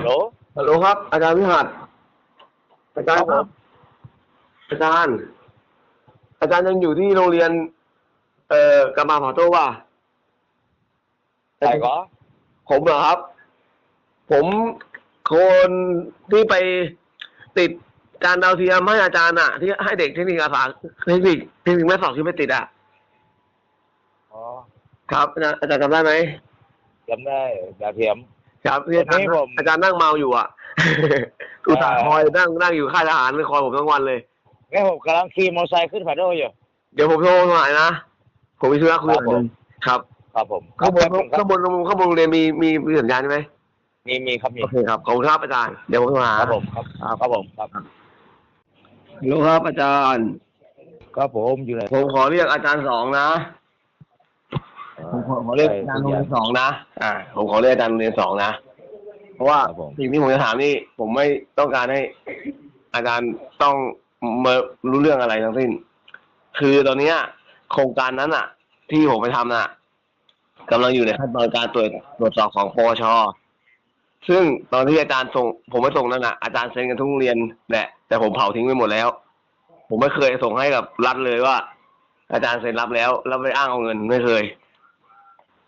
ฮัลโหลฮัลโหลครับ อาจารย์วิหัสอาจารย์ครับ อาจารย์ อาจารย์ยังอยู่ที่โรงเรียน เอ่อกามาพาโต้ป่ะใช่ก็ผมเหรอครับ ผมคนที่ไปติดการดาวเทียมให้อาจารย์อะที่ให้เด็กเทคนิคอาสาเทคนิคเทคนิคแม่สอบที่ไม่ติดอะอ๋อครับอาจารย์อาจารย์จำได้ไหมจำได้ดาวเทียม ครับที่อาจารย์วันนี้ผม อาจารย์นั่งเมาอยู่อะ อุตส่าห์อ่าคอยนั่งนั่งอยู่ค่ายทหารคอยผมทั้งวันเลยแม่ผมกำลังขี่มอเตอร์ไซค์ขึ้นพาโดอยู่เดี๋ยวผมโทรหน่อยนะ ผมไปช่วยคุยครับผมครับ ครับผมข้างบนครับผมครัข้าบงบนข้างบนโรงเรียนมีมีมีสัญญาณใช่ไหมมีมีครับมีโอเคครับขอบคุณครับอาจารย์เดี๋ยวผมโทรหา ครับผมครับครับผมครับฮัลโหลครับอาจารย์ ครับผมอยู่ไหนผมขอเรียกอาจารย์สองนะ ผมขอขอเรียกอาจารย์โรงเรียนสองนะ อ่า ผมขอเรียกอาจารย์โรงเรียนสองนะ เพราะว่าครับผม สิ่งที่ผมจะถามนี่ ผมไม่ต้องการให้อาจารย์ต้องมารู้เรื่องอะไรทั้งสิ้น คือตอนเนี้ยโครงการนั้นอะ ที่ผมไปทำน่ะกำลังอยู่ในขั้นตอนการตรวจตรวจสอบของปวชซึ่งตอนที่อาจารย์ส่ง ผมไปส่งนั่นน่ะอาจารย์เซ็นกันทุกโรงเรียนแหละแต่ผมเผาทิ้งไปหมดแล้ว ผมไม่เคยส่งให้กับรัฐเลยว่า อาจารย์เซ็นรับแล้วแล้วไปอ้างเอาเงินไม่เคย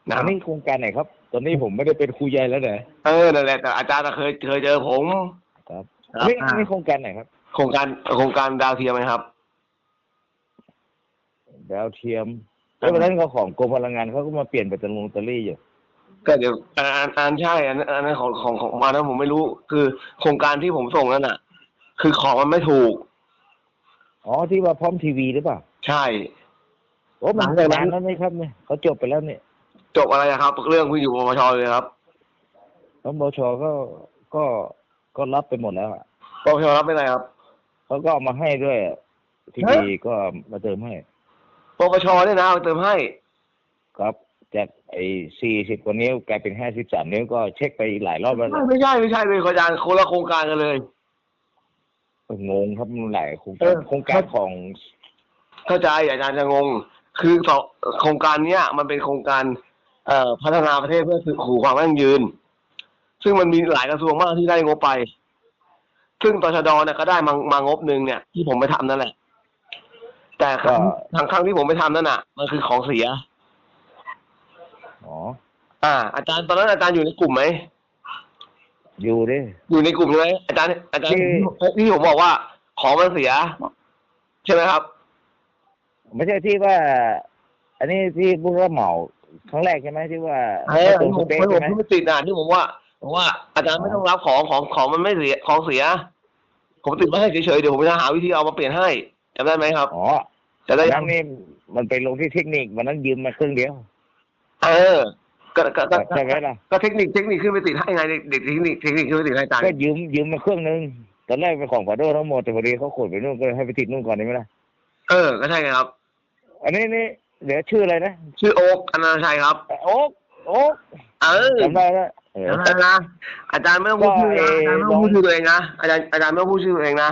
นะอันนี้โครงการไหนครับ ตอนนี้ผมไม่ได้เป็นครูใหญ่แล้วเหรอเออนั่นแหละแต่อาจารย์เคยเคยเจอผมครับครับนี่นี่โครงการไหนครับ โครงการโครงการดาวเทียมไหมครับ ดาวเทียมแล้ววันนั้นเขาของกรมพลังงานเขาก็มาเปลี่ยนแบตเตอรี่แบตเตอรี่อยู่ก็เดี๋ยวอันอันอันใช่อันอันนั้นของของของมานะผมไม่รู้ คือโครงการที่ผมส่งนั่นน่ะ คือของมันไม่ถูก อ๋อที่ว่าพร้อมทีวีหรือเปล่า ใช่โอ้มันหลังจากนั้นนานแล้วไหมครับเนี่ยเขาจบไปแล้วเนี่ย จบอะไรอะครับ เรื่องเพิ่งอยู่ปปชเลยครับแล้วบชก็ก็ก็รับไปหมดแล้วอะปปชรับไม่ไรครับเขาก็เอามาให้ด้วยทีเฮ้วียก็มาเติมให้ปปชเนี่ยนะเอาเติมให้ ครับจากไอ้สี่สิบกว่านิ้วกลายเป็นห้าสิบสามนิ้วก็เช็คไปหลายรอบแล้วไม่ไม่ใช่ไม่ใช่เลยอาจารย์คนละโครงการกันเลยงงครับมันหลายโครงเอการอโครงการของเข้าใจอาจารย์จะงง คือสองโครงการเนี้ยมันเป็นโครงการ เอ่อพัฒนาประเทศเพื่อสู่ความยั่งยืน ซึ่งมันมีหลายกระทรวงมากที่ได้งบไป ซึ่งตชดเนี่ยก็ได้มามางบหนึ่งเนี่ย ที่ผมไปทำนั่นแหละ แต่ครั้งทางครั้งที่ผมไปทำนั่นน่ะ มันคือของเสียอ๋ออ่า อาจารย์ตอนนั้นอาจารย์อยู่ในกลุ่มไหมอยู่ดิอยู่ในกลุ่มใช่ไหมอาจารย์อาจารย์ที่ที่ผมบอกว่า ของมันเสีย ใช่ไหมครับ ไม่ใช่ที่ว่า อันนี้ที่บุกรับเหมา ครั้งแรกใช่ไหมที่ว่าเออตรงผสมเปคผมใช่ไหมไม่ติดอะที่ผมว่าผมว่าอาจารย์ไม่ต้องรับของของของมันไม่เสียของเสีย ผมติดไว้ให้เฉยๆเดี๋ยวผมจะหาวิธีเอามาเปลี่ยนให้จำได้ไหมครับอ๋อจะได้วันนั้นนี่มันไปลงที่เทคนิควันนั้นยืมมาครึ่งเดียว เออก็ก็ก็ใช่ไหมล่ะก็เทคนิคเทคนิคขึ้นไปติดให้ไงเด็กเด็กเทคนิคเทคนิคขึ้นไปติดให้อาจารย์ก็ยืมยืมมาเครื่องนึงตอนแรกเป็นของฟาโดทั้งหมดแต่พอดีเขาขนไปนู่นก็เลยให้ไปติดนู่นก่อนได้ไหมล่ะเออก็ใช่ไงครับ อันนี้นี่ เดี๋ยวชื่ออะไรนะชื่อโอ๊กอนันตชัยครับ โอ๊กโอ๊กเออจำได้แล้วเออจำได้นะ อาจารย์ไม่ต้องพูดชื่อนะอาจารย์ไม่ต้องพูดชื่อตัวเองนะอาจารย์อาจารย์ไม่ต้องพูดชื่อตัวเองนะ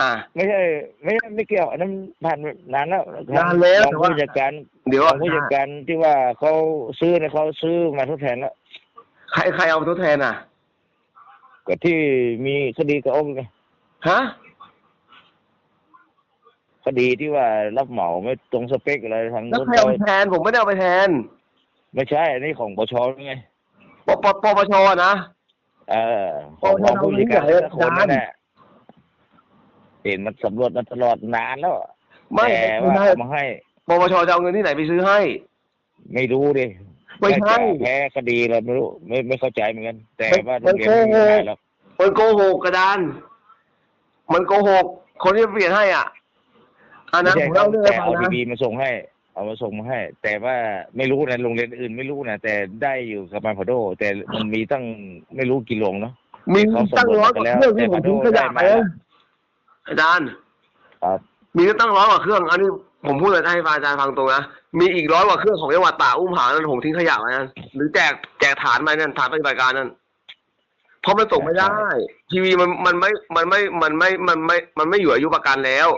อ่า ไม่ใช่ไม่ไม่เกี่ยวอันนั้นผ่านนานแล้วนานแล้วรองแต่ว่าผู้จัดการเดี๋ยวรองผู้จัดการที่ว่าเขาซื้อเนี่ยเขาซื้อมาทดแทนแล้วใครใครเอาไปทดแทนอะก็ที่มีคดีกับโอ๊กไงฮะ คดีที่ว่ารับเหมาไม่ตรงสเปคอะไรทางแล้วนู้นใครเอาไปแทนผมไม่ได้เอาไปแทนไม่ใช่ อันนี้ของปชไงปปปปชนะ เออของรองผู้จัดการโอ้ยคนนั่นอาจารย์แหละเห็นมันสำรวจมาตลอดนานแล้วไม่แต่ไม่ว่าใช่เอามาให้ ปปชจะเอาเงินที่ไหนไปซื้อให้ ไม่รู้ดิไม่ใช่ น่าจะแพ้คดีอะไรไม่รู้ไม่ไม่เข้าใจเหมือนกัน แต่ว่ามันโรงเรียนโกหกไม่ได้แล้วมันโกหกกระดาน มันโกหก คนที่เปลี่ยนให้อะ อันไม่นั้นใช่ผมเล่าเรื่องแต่ให้ฟัเอางนะดีๆมาส่งให้ เอามาส่งมาให้ แต่ว่าไม่รู้นะโรงเรียนอื่นไม่รู้นะแต่ได้อยู่กับมาพาโด แต่มันมีตั้งไม่รู้กี่โรงเนาะ มีเขาส่งตั้งร้อยกว่าเครื่องที่ผมทิ้งขยะไปแต่นะอาจารย์ ครับ มีตั้งร้อยกว่าเครื่อง อันนี้ผมพูดเลยให้อาจารย์ฟังตรงนะ มีอีกร้อยกว่าเครื่องของจังหวัดตากอุ้มผางนั้นผมทิ้งขยะไว้นั่นหรือแจกแจกฐานไปนั่นฐานปฏิบัติการนั่นเพราะมันส่งไม่ได้ ทีวีมันมันไม่ มันไม่ มันไม่ มันไม่ มันไม่อยู่อายุประกันแล้ว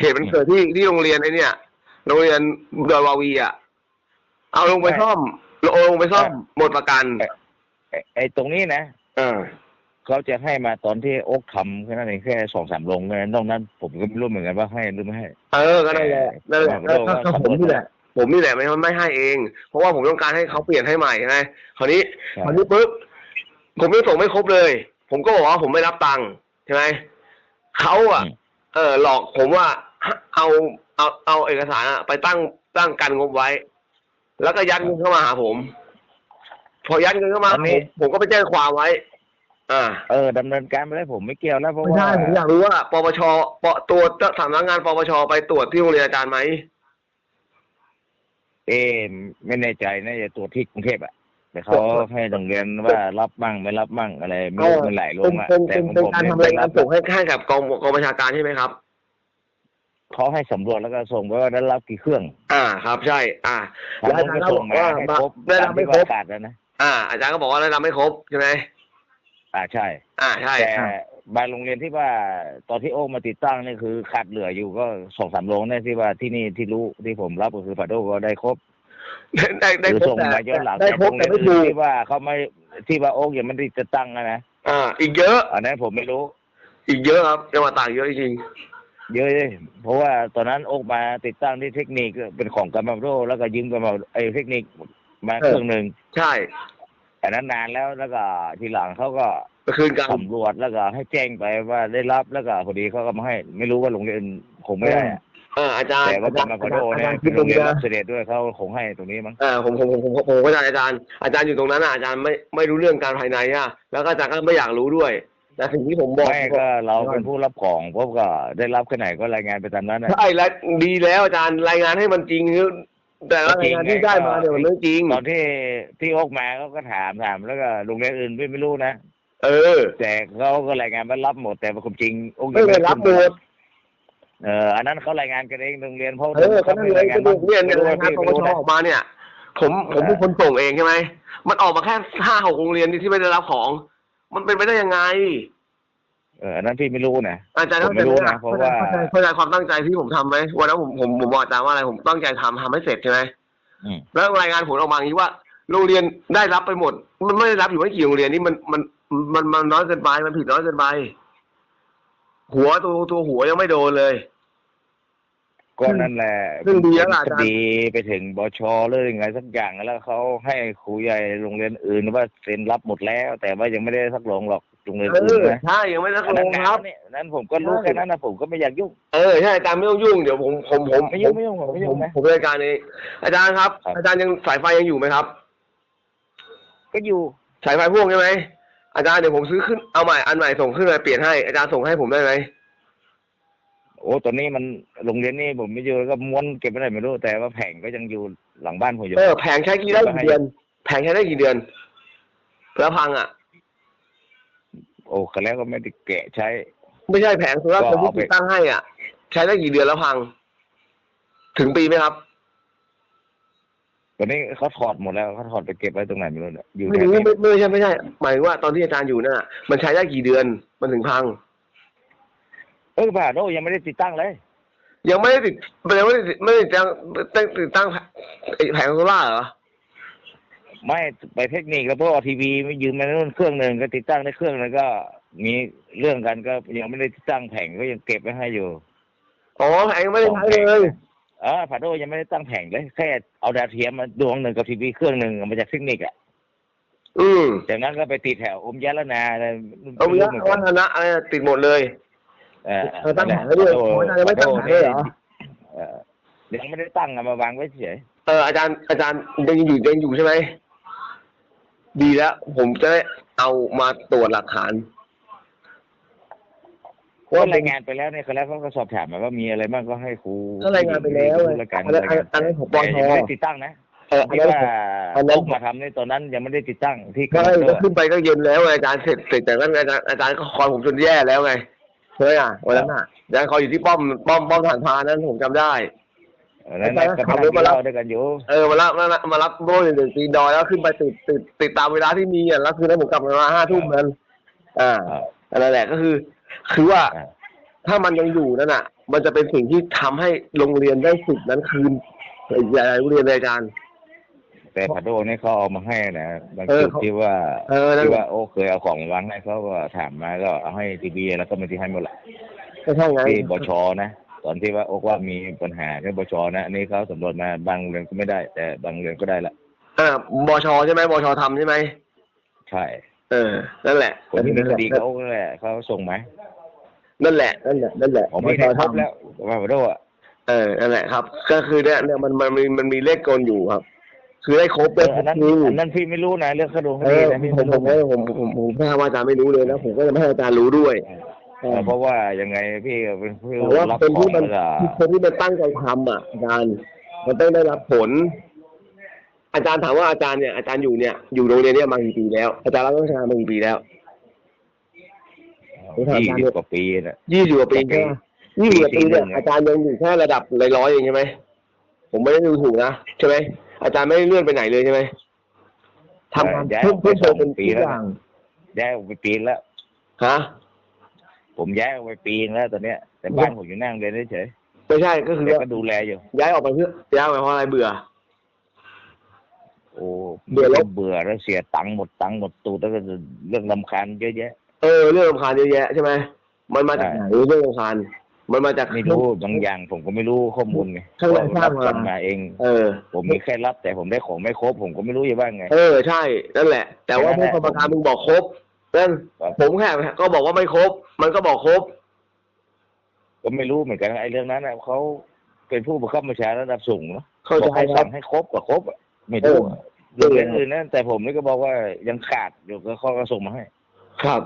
เหตุมันเกิดที่ที่โรงเรียนไอ้เนี่ยโรงเรียนดอยวาวีอะเอาลงไปซ่อมเอาลงไปซ่อมหมดประกันไอ้ไอ้ตรงนี้นะเออเขาจะให้มาตอนที่โอ๊กทำแค่นั้นเองแค่สองสามลงแค่นั้นนอกนั้น ผมก็ไม่รู้เหมือนกันว่าให้หรือไม่ให้ เออก็นั่นแหละนั่นแหละแต่ก็ก็ผมนี่แหละ ผมนี่แหละไม่ไม่ให้เอง เพราะว่าผมต้องการให้เขาเปลี่ยนให้ใหม่ใช่ไหมคราวนี้คราวนี้ปุ๊บผมยังส่งไม่ครบเลย ผมก็บอกว่าผมไม่รับตังค์ใช่ไหมเขาอะอืมเออหลอกผมว่า เอาเอาเอาเอกสารอะไปตั้งตั้งกันงบไว้ แล้วก็ยัดเงินเข้ามาหาผม พอยัดเงินเข้ามาอันนี้ ผมผมก็ไปแจ้งความไว้ อ่าเออดำเนินการไปแล้วผมไม่เกี่ยวแล้วเพราะไม่ว่าใช่ผมอยากรู้ว่าปปชปตัวเจ้าสำนักงานปปชไปตรวจที่โรงเรียนอาจารย์ไหมเออไม่แน่ใจนะจะตรวจที่กรุงเทพอะแต่เขาให้โรงเรียนว่ารับมั่งไม่รับมั่งอะไรไม่รู้มันหลายโรเป็นงอะเป็นแต่เป็นของเป็นผมการเนี่ยทำรายงานส่งให้ให้กับกองกองประชาการใช่ไหมครับ เขาให้สำรวจแล้วก็ส่งไปว่าได้รับกี่เครื่องอ่าครับใช่ อ่าทางนู้นก็ส่งมาให้ครบได้ตารัมบไม่ที่ครปบระกาศแล้วนะอ่า อาจารย์ก็บอกว่าได้รับไม่ครบใช่ไหมอ่าใช่ อ่าใช่แต่อ่าบางโรงเรียนที่ว่าตอนที่โอ้มาติดตั้งนี่คือขาดเหลืออยู่ก็สองสามโรงเนี่ยที่ว่าที่นี่ที่รู้ที่ผมรับก็คือปาโดก็ได้ครบได้ได้หรือครบส่งแต่มาย้อนหลังได้จากครโรบงแต่เรียนไม่อื่ถูนกที่ว่าเขาไม่ที่ว่าโอ๊กยังไม่ได้จะตั้งนะนะอ่า อีกเยอะ อันนั้นผมไม่รู้ อีกเยอะครับจังหวัดตากเยอะจริง เยอะเลยเพราะว่าตอนนั้นโอ๊กมาติดตั้งที่เทคนิคเป็นของกัมพูโดแล้วก็ยืมกัมพูไอ้เทคนิคมาเครื่องหนึ่งใช่อันนั้นนานแล้วแล้วก็ทีหลังเขาก็ไปคืนกันสำรวจแล้วก็ให้แจ้งไปว่าได้รับแล้วก็พอดีเขาก็มาให้ ไม่รู้ว่าโรงเรียนคงไม่ได้อะเอออาจารย์แต่ว่าอาจารย์กัมอาพูโดจารย์อาเนี่จายรย์คิเป็ดนตโรรงงเรีนี้ยนนะรับเสด็จด้วยเขาคงให้ตรงนี้มั้งเออผมผมผมผมผมเข้าใจอาจารย์อาจารย์อยู่ตรงนั้นอะอาจารย์ไม่ไม่รู้เรื่องการภายในอะแล้วก็อาจารย์ก็ไม่อยากรู้ด้วย แต่สิ่งที่ผมบอกไม่ก็เราเป็นผู้รับของพบก็ได้รับแค่ไหนก็รายงานไปตามนั้นนะใช่แล้วดีแล้วอาจารย์รายงานให้มันจริงแต่ละรายงานที่ได้มาเนี่ยมันไม่จริงตอนที่ที่โอ๊กมาเขาก็ถามถามแล้วก็โรงเรียนอื่นไม่ไม่รู้นะเออ แต่เขาก็รายงานว่ารับหมดแต่ความจริงโอ๊กไม่ได้รับหมดเอออันนั้นเขารายงานกันเองโรงเรียนเพราะเออก็นั่นเลยก็ดูเนี่ยเนี่ยรายงานปปชออกมาเนี่ย ผมผมเป็นคนส่งเองใช่ไหมมันออกมาแค่ห้าหกโรงเรียนที่ไม่ได้รับของ มันเป็นไปได้ยังไง เอออันนั้นพี่ไม่รู้นะอาจารย์เข้าใจผมไม่รู้ไหมนะเพราะว่าเข้าใจเข้าใจความตั้งใจที่ผมทำไหมวันนั้นผมผมผมบอกอาจารย์ว่าอะไรผมตั้งใจทำทำให้เสร็จใช่ไหมอืมแล้วรายงานผลออกมาอย่างนี้ว่า โรงเรียนได้รับไปหมด มันไม่ได้รับอยู่ไม่กี่โรงเรียนนี่มันมันมันมันน้อยเกินไปมันผิดน้อยเกินไปหัวตัวตัวหัวยังไม่โดนเลย ก็นั่นแหละซึ่งดีแล้วล่ะอาคจารย์ ดีไปถึงบชหรือยังไงสักอย่างแล้วเขาให้ครูใหญ่โรงเรียนอื่นว่าเซ็นรับหมดแล้ว แต่ว่ายังไม่ได้สักลงหรอกโรงเรียนเออื่นอนะใช่ยังไม่ได้อันลนั้นงนาครับนเนี่ยนั้นผมก็รู้แค่นั้นนะผมก็ไม่อยากยุ่ง เออใช่อาจารย์ไม่ต้องยุ่งเดี๋ยวผมผมผมไม่ยุ่งไม่ยุ่งผมไม่ยุ่งผมนะผมรายการเองอาจารย์ครับ ครับ อาจารย์ยังสายไฟยังอยู่ไหมครับ ก็อยู่สายไฟพ่วงใช่ไหมอาจารย์เดี๋ยวผมซื้อขึ้นเอาใหม่อันใหม่ส่งขึ้นมาเปลี่ยนให้อาจารย์ส่งให้ผมได้ไหม โอ้ตอนนี้มันโรงเรียนนี่ผมไม่อยู่ก็ม้วนเก็บไว้ไหนไม่รู้ แต่ว่าแผงก็ยังอยู่หลังบ้านผมอยู่เออแผงใช้กี่ได้กี่เดือน แผงใช้ได้กี่เดือน แล้วพังอะ โอ้ก็แล้วก็ไม่ได้แกะใช้ ไม่ใช่แผงโซล่าร์เซลล์ก็ที่เอาไปติดตั้งให้อะ ใช้ได้กี่เดือนแล้วพัง ถึงปีไหมครับตอนนี้เขาถอดหมดแล้วเขาถอดไปเก็บไว้ตรงไหนไม่รู้เนี่ยอยู่ไม่แถวไม่นี้ไม่ไม่ใช่ไม่ใช่ หมายถึงว่าตอนที่อาจารย์อยู่นั่นน่ะ มันใช้ได้กี่เดือนมันถึงพัง เออบ้าโดยังไม่ได้ติดตั้งเลย ยังไม่ได้ติดยังไม่ได้ติดไม่ได้ติดตั้งตั้งติดตั้งไอ้แผงโซล่าร์เหรอไม่ไปเทคนิคแล้วเพราะว่าทีวีไม่ยืมมานู่นเครื่องหนึ่งก็ติดตั้งในเครื่องแล้วก็มีเรื่องกันก็ยังไม่ได้ติดตั้งแผงก็ยังเก็บไว้ให้อยู่อ๋อแผงยังไม่ได้ใช้เลยเออพาโดยังไม่ได้ตั้งแผงเลยแค่เอาดาวเทียมมาดวงหนึ่งกับทีวีเครื่องหนึ่งมาจากเทคนิคอะอืมจากนั้นก็ไปติดแถวอมยะละนาอะไรเอาวิไม่ยะรู้เหมือนกัวันฒนะอะไรติดหมดเลย เออเออตั้งแผงไว้ด้วยขอโทษโอ้ยอาจารย์ยังไม่ตั้งแผงเลยเหรอเออยังไม่ได้ตั้งอะมาวางไว้เฉยเอออาจารย์อาจารย์ยังอยู่ยังอยู่ใช่ไหมดีแล้ว ผมจะได้เอามาตรวจหลักฐานเพราะว่ารายงานไปแล้วเนี่ยเขาแล้วเขาก็สอบถามมาว่ามีอะไรบ้างก็ให้ครูก็รายงานไปแล้วครูรายการอันนั้นอันนั้นอันนั้นผมปแต่ชยังไม่ได้ติดตั้งนะเอออันที่นั้นว่าอันนั้นโกมาทำในตอนนั้นยังไม่ได้ติดตั้งที่คอใช่มพิวเตอก็ร์ขึ้นไปก็เย็นแล้วไงอาจารย์เสร็จเสร็จจากนั้นอาจารย์อาจารย์ก็คอยผมจนแย่แล้วไง เคยอะวันนั้นอะอาจารย์คอยอยู่ที่ป้อมป้อมป้อมฐานพานั้นผมจำได้นั้นนะก็ขัไปบรถมารับเล่าด้วยกันอยู่ เออมารับมารับมารับโบยหนึ่งตีนดอยแล้วขึ้นไปติดติดติดตามเวลาที่มีอะแล้วคืนนั้นผมกลับมาห้าทุ่มนั้น อ่าอ่าอันนั้นแหละก็คือ คือว่าอ่าถ้ามันยังอยู่นั่นน่ะ มันจะเป็นสิ่งที่ทำให้โรงเรียนได้สิทธิ์นั้นคืนหลายๆโรงเรียนเลยอาจารย์ แต่พัดโดนี่เขาเอามาให้นะบางเออจุดเขาที่ว่าเออนั่นที่แหว่าละโอ้เคยเอาของมาวางให้เขาก็ถามมาก็เอาให้ทีบีแล้วก็ไม่ที่ให้หมดละก็ใช่ไงที่บชนะตอนที่ว่าโอ้ว่ามีปัญหาที่บชนะอันนี้เขาสำรวจมาบางเรือนก็ไม่ได้ แต่บางเรือนก็ได้ละอ่าบชใช่ไหมบชทำใช่ไหมใช่ เออ นั่นแหละคนที่มีคดีกับโอ้นั่นแหละเขาส่งไหมนั่นแหละนั่นแหละนั่นแหละผมไม่ได้ครบแล้วว่าพัดโดอะเออนั่นแหละครับ ก็คือเนี่ยเนี่ยมันมันมีมันมีเลขกลอยู่ครับ คือได้ครบเอได้ออันนั้นจริงอันนั้นพี่ไม่รู้นะเรื่องคดีคเอดีอนะพี่ผมไม่ผมรู้ผมผมผมผมทราบว่าอาจารย์ไม่รู้เลยนะผมก็จะไม่ให้อาจารย์รู้ด้วยเออเพราะว่ายังไงพี่ก็เป็นผู้แต่ว่ารับคนขอที่งมันแล้วก็คนที่มันตั้งใจทำอะอาจารย์มันต้องได้รับผล อาจารย์ถามว่าอาจารย์เนี่ยอาจารย์อยู่เนี่ยอยู่โรงเรียนเนี่ยมากี่ปีแล้ว อาจารย์รับราชการมากี่ปีแล้ว ผมถามยี่อาจารย์สิบกว่าปีนะ ยี่สิบกว่าปีใช่ไหมยี่สิบกว่าปีเนี่ยอาจารย์ยังอยู่แค่ระดับร้อยๆเองใช่ไหมผมไม่ได้ดูถูกนะใช่ไหม อาจารย์ไม่ได้เลื่อนไปไหนเลยใช่ไหมทำงานย้ายเพิ่อมอกไปเพิ่มสเติอมงเป็นปีทุกแล้วอย่างย้ายออกไปปีแล้วฮะผมย้ายออกไปปีนึงแล้วตอนเนี้ย แต่บ้านผมอยู่นั่งเรียนเฉยไม่ใช่ก็ๆคือแต่ว่าก็ดูแลอยู่ย้ายออกไปเพื่อย้ายออกไปเพราะอะไรเบื่อ โอ้เบื่อแล้วเบื่อแล้วเสียตังค์หมดตังค์หมดตูดแล้วก็เรื่องลำคาญเยอะแยะเออเรื่องรำคาญเยอะแยะใช่ไหมมันมาจากไหนเรื่องรำคาญ มันมาจาก ไม่รู้บางอย่างผมก็ไม่รู้ข้อมูลไงข้างในสร้างบมากันมาเอง เออ ผมมีแค่รับแต่ผมได้ของไม่ครบ ผมก็ไม่รู้จะว่าไง เออใช่นั่นแหละ แต่ว่านั่ผู้นแหละกรรมการมึงบอกครบนั่นครับ ผมแค่ก็บอกว่าไม่ครบ มันก็บอกครบ ก็ไม่รู้เหมือนกันไอ้เรื่องนั้นน่ะเขาเป็นผู้บังคับบัญชาระดับสูงเนาะเข้าบอกใจให้ครัสั่บงให้ครบกับครบอะไม่รู้อะเออ เรื่องอื่นนั้นแต่ผมนี่ก็บอกว่ายังขาดอยู่ก็เขาก็ส่งมาให้ ครับ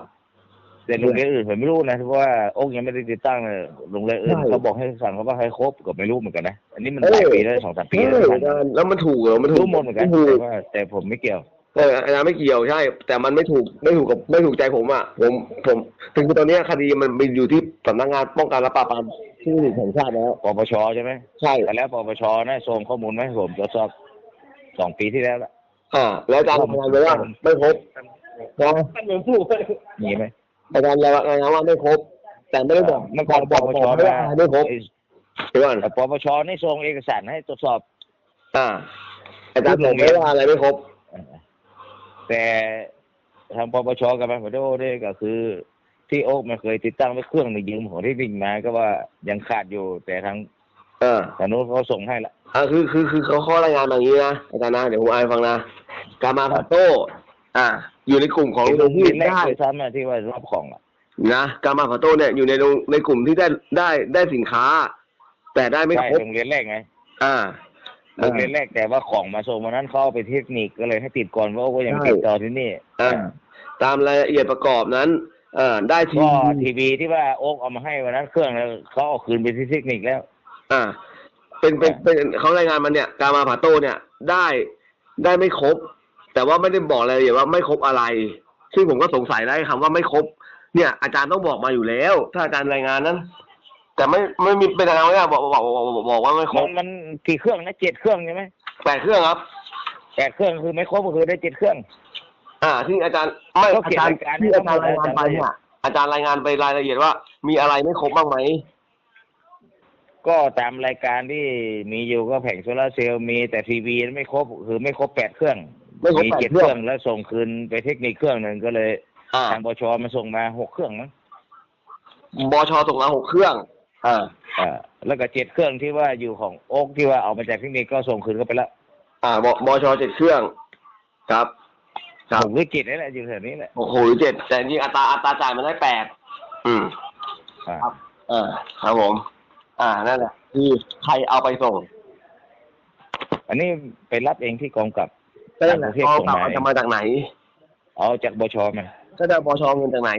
แต่โรงเรียนอื่นผมไม่รู้นะเพราะว่าโอ๊กยังไม่ได้ติดตั้งเลยโรงเรียนอื่นใช่เขาบอกให้สั่งเขาว่าให้ครบก็ไม่รู้เหมือนกันนะอันนี้มันเออหลายปีแล้วสองสามปีเอแล้วอนะอาจารย์แล้วมันถูกเหรอมันถูกรู้หมดเหมือนกันถูแต่กว่าแต่ผมไม่เกี่ยวเอออาจารย์ไม่เกี่ยวใช่ แต่มันไม่ถูกไม่ถูกกับไม่ถูกใจผมอะผมผมถึงตอนเนี้ยคดีมันไปอยู่ที่สำนักงานป้องกันและปราบปรามที่แห่งชาติแล้วปปชใช่ไหมใช่แต่แล้วปปชนะส่งข้อมูลมาให้ผมตรวจสอบสองปีที่แล้วละอ่า แล้วอาจารย์รายงานไปว่าไม่ครบนะมีไหมอาจา รย์รายงานว่าไม่ครบ แต่ไม่ได้บอกเมื่อก่อนปบอกปบชอกไม่ว่าไม่ครบไอ้เดี๋ยวก่อนปปชนี่ส่งเอกสารให้ตรวจสอบ อ่าอาจารย์บอกไม่ว่าอะไรไม่ครบ แต่ทางปปชกับมาโดเนี่ยก็คือ ที่โอ๊กมันเคยติดตั้งไว้เครื่องหนึงยืมของที่วิ่งมาก็ว่ายังขาดอยู่ แต่ทางเออทางนู้นเขาส่งให้ละอ่าคือคือคือเขาข้อรายงานมาอย่างนี้นะอาจารย์นะเดี๋ยวผมอ่านให้ฟังนะการมาพาโต้ อ่า อยู่ในกลุ่มของโรงที่ที่แรกได้ด้วยซ้ำอะที่ว่ารับของอะนะการมาพาโต้เนี่ยอยู่ในโรงในกลุ่มที่ได้ได้ได้สินค้า แต่ได้ไม่ใช่ครบโรงเรียนแรกไง อ่าโรงเรียนแรกแต่ว่าของมาส่งวันนั้นเขาเอาไปเทคนิคก็เลยให้ติดก่อนเพราะว่ายังใช่ติดต่อที่นี่อ่าตามรายละเอียดประกอบนั้นเอ่อได้ทีก็ทีวีที่ว่าโอ๊กเอามาให้วันนั้นเครื่องแล้วเขาเอาคืนไปที่เทคนิคแล้ว อ่า เป็นเป็นเป็นเขารายงานมาเนี่ย การมาพาโต้เนี่ยได้ได้ไม่ครบ แต่ว่าไม่ได้บอกรายละเอียดว่าไม่ครบอะไร ซึ่งผมก็สงสัยได้คำว่าไม่ครบ เนี่ย อาจารย์ต้องบอกมาอยู่แล้ว ถ้าอาจารย์รายงานนั้น แต่ไม่ไม่มีเป็นอะไรไม่ได้บอกบอกบอกบอกบอกว่าไม่ครมับนมันกี่เครื่องนะเจ็ดเครื่องใช่ไหมแปดเครื่องครับ แปดเครื่องคือไม่ครบก็คือได้เจ็ดเครื่อง อ่า ที่อาจารย์ไม่ก็อาเขียนจารย์รายการที่อาจารย์รายงานไปให้เนี่เขายอาจารย์รายงานไปรายละเอียดว่า มีอะไรไม่ครบบ้างไหมก็ตามรายการที่มีอยู่ก็แผงโซลาร์เซลล์มีแต่ทีวีไม่ครบคือไม่ครบแปดเครื่อง ไม่ครบมีแปดเจ็ดเคเครื่รื่อองงแล้วส่งคืนไปเทคนิคเครื่องหนึ่งก็เลยอ่าทางบชมาส่งมาหกเครื่องมั้งบชส่งมาหกเครื่องอ่าอ่าแล้วก็เจ็ดเครื่องที่ว่าอยู่ของโอ๊กที่ว่าเอามาจากเทคนิคก็ส่งคืนเข้าไปแล้วอ่าบบชเจ็ดเครื่อง ครับ ครับ หกหรือเจ็ดนี่แหละอยู่แถวนี้แหละโอ้โหหรือเจ็ดแต่จริงๆอัตราอัตราจ่ายมันได้แปดอืม อ่าครับ อ่าครับผม อ่านั่นแหละคือใครเอาไปส่ง อันนี้ไปรับเองที่กองกับ ก็นั่นแหละต่างประเทศเอาส่งกลับมาเอาจะมาจากไหนเอาจากบชมาก็จะบชเงินจากไหน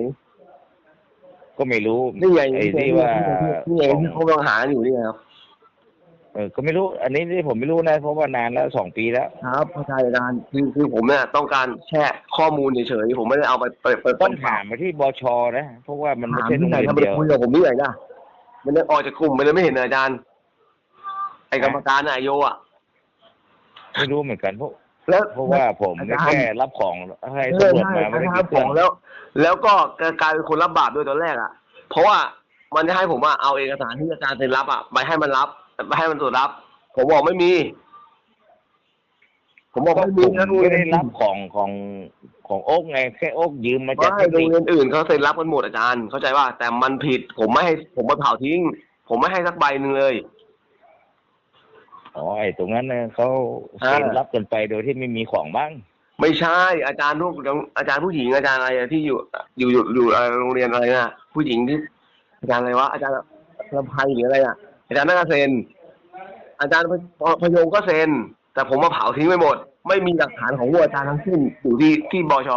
ก็ไม่รู้นี่ไงไอ้นี่ไงที่ว่านี่ไงที่เขากำลังหาอยู่นี่ไงครับเออก็ไม่รู้ อันนี้ที่ผมไม่รู้นะเพราะว่านานแล้วสองปีแล้ว ครับเข้าใจอาจารย์คือคือผมเนี่ยต้องการแค่ข้อมูลเฉยๆผมไม่ได้เอาไปไปไปต้องถามไปที่บชนะเพราะว่ามันไม่ถามใช่โรที่งไหนเรียนทำไมเดียวคุยกับผมที่ไหนล่ะมันยังออกจากกลุ่มไปเลยไม่เห็นเลยอาจารย์ไอกรรมการนายโยอะไม่รู้เหมือนกันเพราะ แล้วเพราะว่าผมอาจารย์ แค่รับของให้เออตำรวจใช่มาไม่ได้อาติจารดย์เคขรื่อองงแล้ว แล้วก็กลายเป็นคนรับบาปด้วยตอนแรกอะ เพราะว่ามันจะให้ผมว่าเอาเอกสารที่อาจารย์เซ็นรับอะไปให้มันรับไปให้มันตรวจรับ ผมบอกไม่มี ผมบอกก็ไม่ผมีมนะโรงไม่เรีได้ยนรับของของของโอ๊กไงแค่โอ๊กยืมมาจากไม่เทคโรงนิคเรียนอื่นเขาเซ็นรับกันหมดอาจารย์ เข้าใจว่าแต่มันผิดผมไม่ให้ผมมาเผาทิ้ง ผมไม่ให้สักใบหนึ่งเลย อ๋อไอ้ตรงนั้นเนี่ยเขาอ่าเซ็นรับกันไปโดยที่ไม่มีของบ้าง ไม่ใช่อาจารย์ลูกอาจารย์ผู้หญิงอาจารย์อะไรอะที่อยู่อยู่อยู่อยู่เอ่อโรงเรียนอะไรนะผู้หญิงที่อาจารย์อะไรวะอาจารย์ลำไพหรืออะไรอะ อาจารย์น่าจะเซ็นอาจารย์พพยงก็เซ็นแต่ผมมาเผาทิ้งไปหมด ไม่มีหลักฐานของอาจารย์ทั้งสิ้นอยู่ที่ที่บช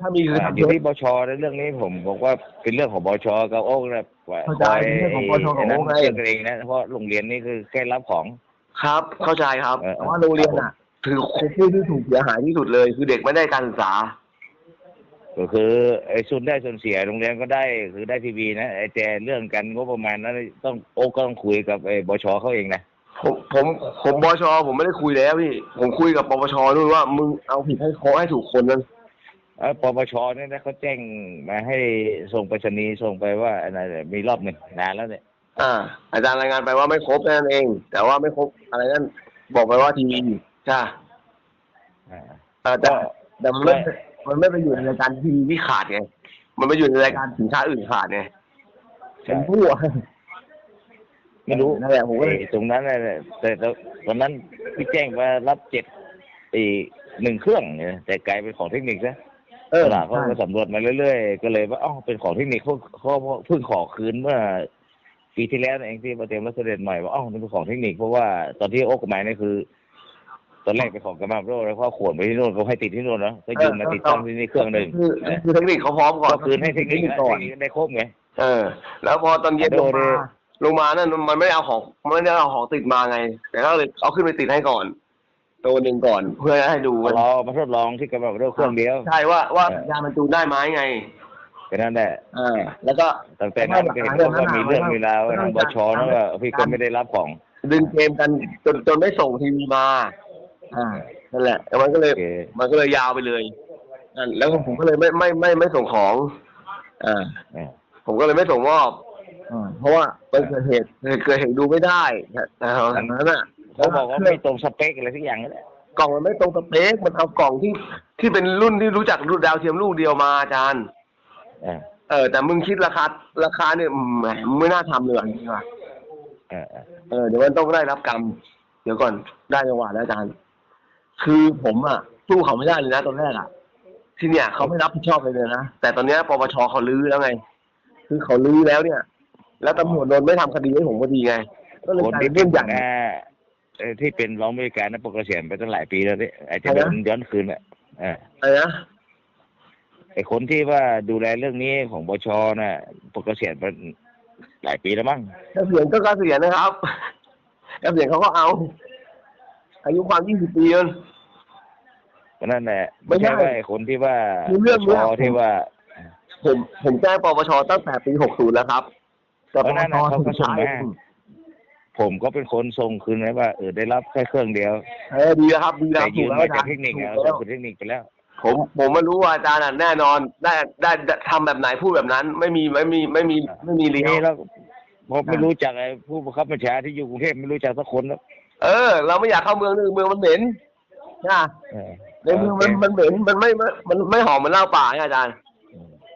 ถ้ามีคืออ่าทำอยู่เท็ที่จบชในเรื่องนี้ผมบอกว่าเป็นเรื่องของบชกับโอ๊กนะว่าเข้าใจคอยเรื่องของบชกับไนั้นโอ๊คไงเรื่องกันเองนะเพราะโรงเรียนนี่คือแค่รับของ ครับ เข้าใจครับเออ แต่ว่าโรงเรียนอะ ถือผู้ที่ถูกเสียหายที่สุดเลย คือเด็กไม่ได้การศึกษา ก็คือไอ้ส่วนได้ส่วนเสียโรงเรียนก็ได้คือได้ทีวีนะไอ้แต่เรื่องกันงบประมาณนั้นต้องโอ๊กก็ต้องคุยกับไอ้บชเขาเองนะ ผมผมผมบชผมไม่ได้คุยแล้วพี่ ผมคุยกับปปชนู่นว่า มึงเอาผิดให้เขาให้ถูกคนนั้น เออปปชเนี่ยนะเขาแจ้งมาให้ส่งไปรษณีย์ส่งไปว่าอะไรเนี่ยมีรอบหนึ่งนานแล้วเนี่ย อ่า อาจารย์รายงานไปว่าไม่ครบแค่นั้นเอง แต่ว่าไม่ครบอะไรนั่นบอกไปว่าทีวีใช่อ่า เออแต่ก็ แต่มันไม่ก็มันไม่ไปอยู่ในรายการทีวีที่ขาดไงมันไปอยู่ในรายการสินค้าอื่นขาดไงเป็นผู้อะ ไม่รู้นั่นแหละผมก็เลย ไอ้ตรงนั้นน่ะแต่แต่ตอนนั้นพี่แจ้งว่ารับเจ็ดอีหนึ่งเครื่องเนี่ยแต่กลายเป็นของเทคนิคซะเออตลาดเขาก็สำรวจมาเรื่อยๆ ก็เลยว่าอ๋อเป็นของเทคนิคเขาเขาเพิ่งขอคืนเมื่อ ปีที่แล้วเองที่มาเตรียมรัสเด็จใหม่ว่าอ๋อนี่เป็นของเทคนิคเพราะว่าตอนที่โอ๊กกฎหมายนี่คือ ตอนแรกเป็นของกรรมโรแล้วก็ขวนไปที่โน่นเขาให้ติดที่โน่นเนาะก็ยืมมาติดตั้งที่นี่เครื่องหนึ่งคือเออคือเทคนิคเขาพร้อมก่อนก็คืนให้เทคนิคนะก่อนเทคนิคได้ครบไงเออ แล้วพอตอนเย็นโดลงนมาลงมานั่นมันไม่ได้เอาของมันไม่ได้เอาของติดมาไง แต่ก็เลยเอาขึ้นไปติดให้ก่อนตัวหนึ่งก่อนเพื่อให้ดูว่าเรามาทดลองที่กรรมโรเครื่องเดียวใช่ว่าว่าเออสัญญาณมันจูนได้ไหมไงแค่นั้นแหละอ่าแล้วก็ตั้งแต่นั้นก็เห็นว่ามีเรื่องมีราวทางบชแล้วก็พี่ก็ไม่ได้รับของ ดึงเกมกันจนจนไม่ส่งทีวีมา อ่านั่นแหละแล้วมันก็เลยโอเคมันก็เลยยาวไปเลยนั่นแล้วผมก็เลยไม่ไม่ไม่ไม่ส่งของอ่าเออผมก็เลยไม่ส่งมอบเพราะว่ามันเกิดเหตุเกิดเหตุดูไม่ได้แต่ตอนนั้นอะเขาบอกว่าไม่ตรงสเปคอะไรทุกอย่างนั่นแหละกล่องมันไม่ตรงสเปค มันเอากล่องที่ที่เป็นรุ่นที่รู้จักรุ่นดาวเทียมลูกเดียวมาอาจารย์ เออเออแต่มึงคิดราคาราคาเนี่ยอืมแหมมึงไม่น่าทำเลยอะจริงๆว่ะเออเออเออเดี๋ยวมันต้องได้รับกรรม เดี๋ยวก่อนได้จังหวะแล้วอาจารย์ คือผมอะสู้เขาไม่ได้เลยนะตอนแรกอะ ที่เนี่ยเขาไม่รับผิดชอบเลยเลยนะแต่ตอนเนี้ยปปชเขาลื้อแล้วไง คือเขาลื้อแล้วเนี่ย แล้วตำรวจโดนไม่ทำคดีให้ผมพอดีไง ก็เลยคนกลายที่เป็นเป็เรื่อนงใหญ่ อ่าเอ่อที่เป็นรองผู้การนั้นปกเกษียณไปตั้งหลายปีแล้วนี่อาจจะใครโดนะนย้อนคืนอะเออ อะไรนะ ไอคนที่ว่าดูแลเรื่องนี้ของบชน่ะปกเกษียณไปหลายปีแล้วมั้งเกษียณก็เกษียณนะครับเกษียณเขาก็เอา อายุความยี่สิบปีเองเพราะนั่นแหละไม่ไม่ใช่ใช่ว่าไอคนที่ว่าคือเรื่องบเนี้ชยที่ว่า ผมผมแจ้งปปชตั้งแต่ปีหกศูนย์แล้วครับแต่เพปราะปนั่นชน่ะเขาก็สุดส่งท้ายมาผมก็เป็นคนส่งคืนไว้ว่าเออได้รับแค่เครื่องเดียวเออดีแล้วครับดีแล้วแต่ถูยืกมแล้วมาอาจาจากรย์เทคนิคถูนะกแล้วส่งคืนเทคนิคไปแล้ว ผมผมไม่รู้ว่าอาจารย์อะแน่นอนได้ได้ได้ทำแบบไหนพูดแบบนั้น ไม่มีไม่มีไม่มีไม่มีทีเลี้ยนี้วแล้วผมไม่รู้จักไอ้ผู้บังคับบัญชาที่อยู่กรุงเทพไม่รู้จักสักคนแล้วเออ เราไม่อยากเข้าเมืองนึงเมืองมันเหม็นนะเออในเมืองมันมันเหม็นมันไม่มันมันไม่หอมเหมือนเหล้าป่าไงอาจารย์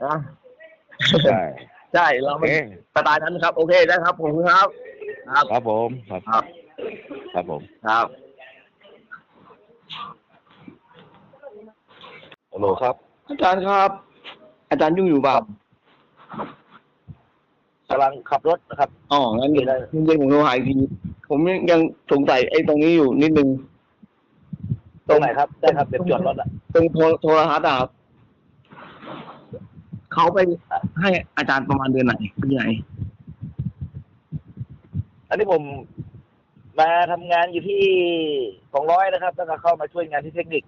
นะใช่ใช่เราโอไม่เคสไตล์นั้นครับ โอเคได้ครับผมครับ ครับครับผมครับครับครับผม ครับ ฮัลโหลครับ อาจารย์ครับ อาจารย์ยุ่งอยู่เปล่า กำลังขับรถนะครับ อ๋องั้นเดี๋ยวเย็นๆผมโทรหาอีกที ผมยังยังสงสัยไอ้ตรงนี้อยู่นิดนึง ตรงไหนครับ ได้ครับ เดี๋ยวจอดรถอะ ตรงโทรโทรทัศน์อะครับเขาไปให้อาจารย์ประมาณเดือนไหนปีไหน อันนี้ผมมาทำงานอยู่ที่สองร้อยนะครับ แล้วก็เข้ามาช่วยงานที่เทคนิค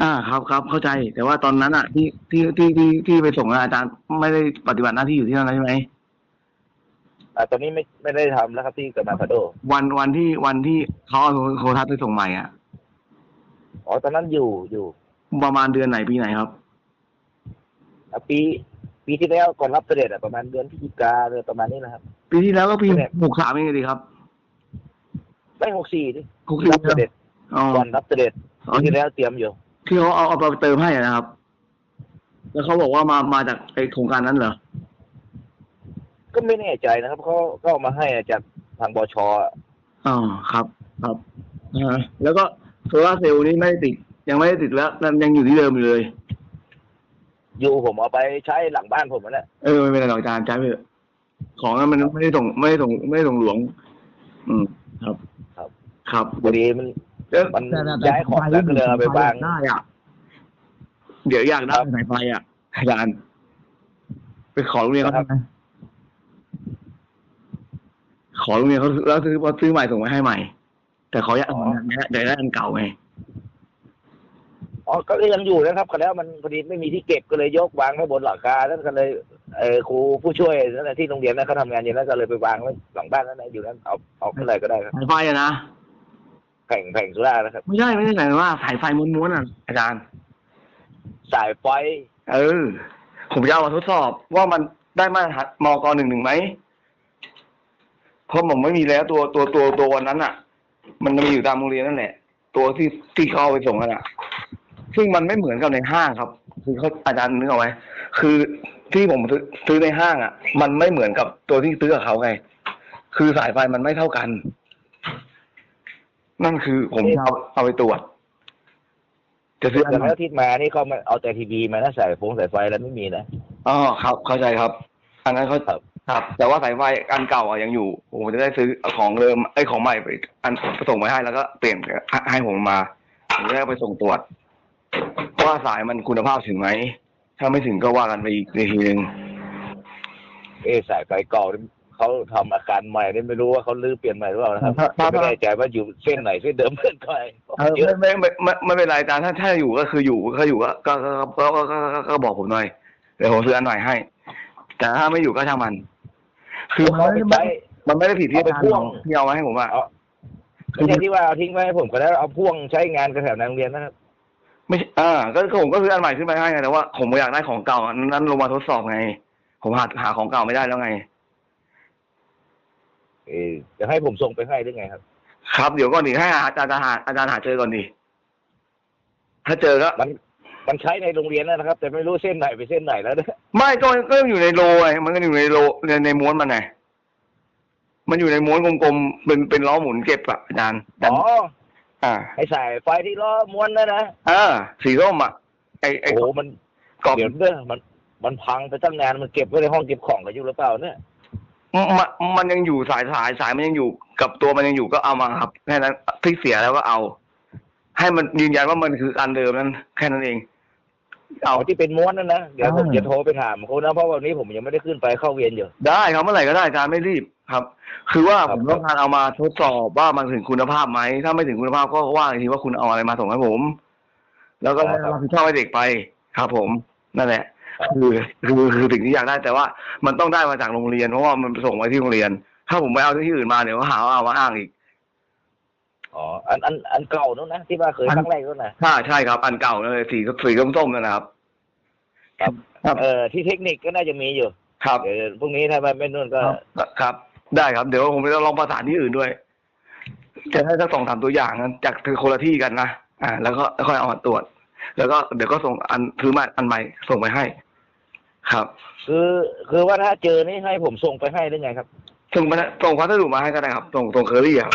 อ่าครับครับเข้าใจ แต่ว่าตอนนั้นอะที่ที่ที่ที่ที่ไปส่งอะอาจารย์ไม่ได้ปฏิบัติหน้าที่อยู่ที่นั่นใช่ไหมอ่าตอนนี้ไม่ไม่ได้ทำแล้วครับที่กับมาคาโดวันวันที่วันที่เขาเอาโทรทัศน์ไปส่งใหม่อะอ๋อตอนนั้นอยู่อยู่ประมาณเดือนไหนปีไหนครับ อะปี ปีที่แล้วก่อนรับเสด็จอะประมาณเดือนพฤศจิกาเลยประมาณนี้นะครับ ปีที่แล้วก็ปีเนี่ยหกสามเองดีครับไม่หกสี่ดิหกสี่รับเสด็จอ๋อก่อนรับเสด็จปีที่แล้วเตรียมอยู่ ที่เขาเอาเอาไปเติมให้อะนะครับ แล้วเขาบอกว่ามามาจากไอโครงการนั้นเหรอ ก็ไม่แน่ใจนะครับเขาก็เอามาให้จากทางบชอะอ๋อครับครับอ่าแล้วก็โซลาร์เซลล์นี่ไม่ได้ติด ยังไม่ได้ติดแล้วนั่นยังอยู่ที่เดิมอยู่เลย อยู่ผมเอาไปใช้หลังบ้านผมนั่นแหละเออไม่เป็นไรหรอกอาจารย์ใช้ไปเถอะของนั้นมันไม่ได้ส่งไม่ได้ส่งไม่ได้ส่งหลวง อืมครับ ครับ ครับ พอดีมัน แล้วมันย้ายของแล้วก็เลยเอาไปวางได้อะเดี๋ยวอยากได้ครับสายไฟอะอาจารย์ไปขอโรงเรียนเขาครับทำไมขอโรงเรียนเขาแล้วซื้อพอซื้อใหม่ส่งมาให้ใหม่ แต่ขออยากอยากได้อันเก่าไงอ๋อก็ยังอยู่นะครับก็แล้วมันพอดีไม่มีที่เก็บก็เลยยกวางไว้บนหลังคาแล้วก็เลยเออครูผู้ช่วยนั่นแหละที่โรงเรียนนั้นเขาทำงานอยู่นั้นก็เลยไปวางไว้หลังบ้านนั่นแหละอยู่นั้นเอาเอาเมื่อไหร่ก็ได้ครับสายไฟอะนะ แผ่งแผ่งสุรานะครับ ไม่ใช่ไม่ใช่หมายถึงว่าสายไฟม้วนๆอะอาจารย์ สายไฟเออ ผมจะเอามาทดสอบว่ามันได้มาตรฐานมกหนึ่งหนึ่งไหมเพราะผมไม่มีแล้วตัวตัวตัวตัววันนั้นอะ มันมีอยู่ตามโรงเรียนนั่นแหละ ตัวที่ที่เขาเอาไปส่งกันอะ ซึ่งมันไม่เหมือนกับในห้างครับ คือเขาอาจารย์นึกเอาไว้คือที่ผมซื้อซื้อในห้างอะ มันไม่เหมือนกับตัวที่ซื้อกับเขาไง คือสายไฟมันไม่เท่ากัน นั่นคือผมจะเอาเอาไปตรวจ จะซื้ออันแต่ไหนแล้วที่มานี่เขามาเอาแต่ทีวีมานะสายฟงสายไฟแล้วไม่มีนะ อ๋อครับ เข้าใจครับ อันนั้นเขาครับ ครับ แต่ว่าสายไฟอันเก่าอะยังอยู่ ผมจะได้ซื้อของเดิมไอ้ยของใหม่ไป อันส่งไปให้แล้วก็เปลี่ยนให้ให้ผมมาผมจะได้เอาไปส่งตรวจว่าสายมันคุณภาพถึงไหม ถ้าไม่ถึงก็ว่ากันไปอีกทีหนึ่งเอะสายไฟเก่านี่ เขาทำอาการใหม่นี่ไม่รู้ว่าเขาลื้อเปลี่ยนใหม่หรือเปล่านะครับไม่แน่ใจว่าอยู่เส้นไหนเส้นเดิมเพื่อนใครไม่ไม่ไม่ไม่เป็นไรตาถ้าถ้าอยู่ก็คืออยู่ก็อยู่ก็ก็ก็ก็ก็บอกผมหน่อยเดี๋ยวผมซื้ออันใหม่ให้ แต่ถ้าไม่อยู่ก็ช่างมัน คือมันไม่มันไม่ได้ผิดที่ไปพ่วงที่เอามาให้ผมอะคือที่ว่าเอาทิ้งไว้ให้ผมก็ได้เอาพ่วงใช้งานกระแถวนโรงเรียนนะครับไม่อ่าก็ผมก็ซื้ออันใหม่ขึ้นไปให้ไงแต่ว่าผมอยากได้ของเก่านั้นลงมาทดสอบไง ผมหาหาของเก่าไม่ได้แล้วไง เออจะให้ผมส่งไปให้หรือไงครับ ครับเดี๋ยวก่อนดิให้อาจารย์หาอาจารย์หาเจอก่อนดิถ้าเจอก็มันมันใช้ในโรงเรียนนะครับ แต่ไม่รู้เส้นไหนไปเส้นไหนแล้วเนี่ยไม่ก็ก็อยู่ในโลไงมันก็อยู่ในโลในในม้วนมันไงมันอยู่ในม้วนกลมๆเป็นเป็นล้อหมุนเก็บอะอาจารย์แต่อ๋ออ่าไอ้สายไฟที่ล้อม้วนนั่นนะอ่าสีส้มอะไอไอโอ้โหมันกรอบเดี๋ยวเด้อมันมันพังไปตั้งนานมันเก็บไว้ในห้องเก็บของกันอยู่หรือเปล่าเนี่ย มันมันยังอยู่สายสายสายมันยังอยู่กับตัวมันยังอยู่ก็เอามาครับแค่นั้นที่เสียแล้วก็เอา ให้มันยืนยันว่ามันคืออันเดิมนั้นแค่นั้นเอง เอาเอาที่เป็นม้วนนั่นนะเดี๋ยวผมอ่าจะโทรไปถามเขานะเพราะวันนี้ผมยังไม่ได้ขึ้นไปเข้าเวียนอยู่ได้ครับเมื่อไหร่ก็ได้อาจารย์ไม่รีบครับ คือว่าคผรับมต้องการเอามาทดสอบว่ามันถึงคุณภาพไหมถ้าไม่ถึงคุณภาพก็ว่าอีกทีว่าคุณเอาอะไรมาส่งให้ผม แล้วก็ให้รับผิดชอบให้เด็กไปครับ ผมนั่นแหละ คือคือคือสิ่งที่อยากได้แต่ว่ามันต้องได้มาจากโรงเรียนเพราะว่ามันส่งไว้ที่โรงเรียน ถ้าผมไปเอาที่อื่นมาเดี๋ยวก็หาว่าเอามาอ้างอีกอ๋ออันอันอันเก่านู้นนะที่ว่าเคยอันครั้งแรกนู้นนะใช่ใช่ครับ อันเก่าเลยสีสีส้มๆนั่นนะครับครับ ครับเออที่เทคนิคก็น่าจะมีอยู่ ครับเดี๋ยวพรุ่งนี้ถ้ามันไม่นู่นก็ครับครับ ได้ครับ เดี๋ยวผมจะลองประสานที่อื่นด้วยจะให้สักสองสามตัวอย่างนะจากคือคนละที่กันนะอ่าแล้วก็ค่อยเอามาตรวจ แล้วก็เดี๋ยวก็ส่งอันซื้อมาอันใหม่ส่งไปให้ ครับ คือคือว่าถ้าเจอนี่ให้ผมส่งไปให้หรือไงครับ ส่งมาส่งพัสดุมาให้ก็ได้ครับ ส่งส่งเคอรี่ครับ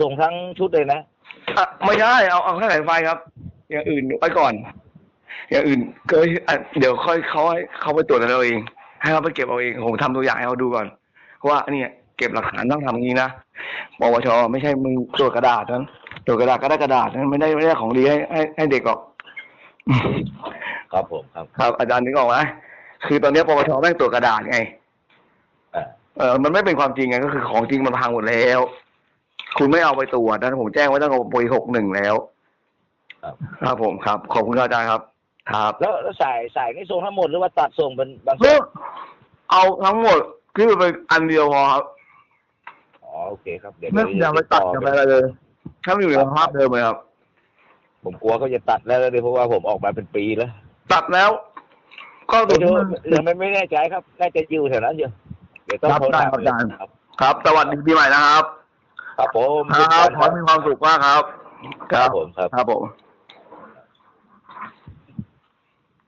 ส่งทั้งชุดเลยนะอะไม่ได้เอาเอาแค่สายไฟครับ อย่างอื่นไว้ก่อน อย่างอื่นก็อะเดี๋ยวค่อยเขาให้เขาไปตรวจกันเราเอง ให้เขาไปเก็บเอาเองผมทำตัวอย่างให้เขาดูก่อนว่าเนี่ย เก็บหลักฐานต้องทำอย่างนี้นะปวชไม่ใช่มึงตรวจกระดาษนั้นตรวจกระดาษก็ได้กระดาษนั้นไม่ได้ไม่ได้ของดีให้ให้ให้เด็กหรอก ครับผมครับ ครับ อาจารย์นึกออกไหมคือตอนนี้ปวชแม่งตรวจกระดาษไงอ่า เออมันไม่เป็นความจริงไงก็คือของจริงมันพังหมดแล้ว คุณไม่เอาไปตรวจนะผมแจ้งไว้ตั้งแต่ปีหกหนึ่งแล้ว ครับ ครับผมครับ ขอบคุณครับอาจารย์ครับ ครับ แล้วแล้วสายสายนี่ส่งทั้งหมดหรือว่าตัดส่งเป็นบางส่ก็วน เอาทั้งหมดคือเป็นอันเดียวพอครับ อ๋อโอเคครับเดี๋ยวไม่อย่าไปตัดกันไปอะไรเลยถ้ามันอยู่ในสภาพเดิมเลยครับ ผมกลัวเขาจะตัดแล้วเลยเพราะว่าผมออกมาเป็นปีแล้ว ตัดแล้ว ก็ไม่ดูรู้ยังไม่ไม่แน่ใจครับน่าจะอยู่แถวนั้นอยู่เดี๋ยวต้องครับโทรได้ถามครับอาจารย์ครับครับสวัสดีปีใหม่นะครับ ครับผมครับขอให้มีความสุขมากครับ ครับผมครับครับผม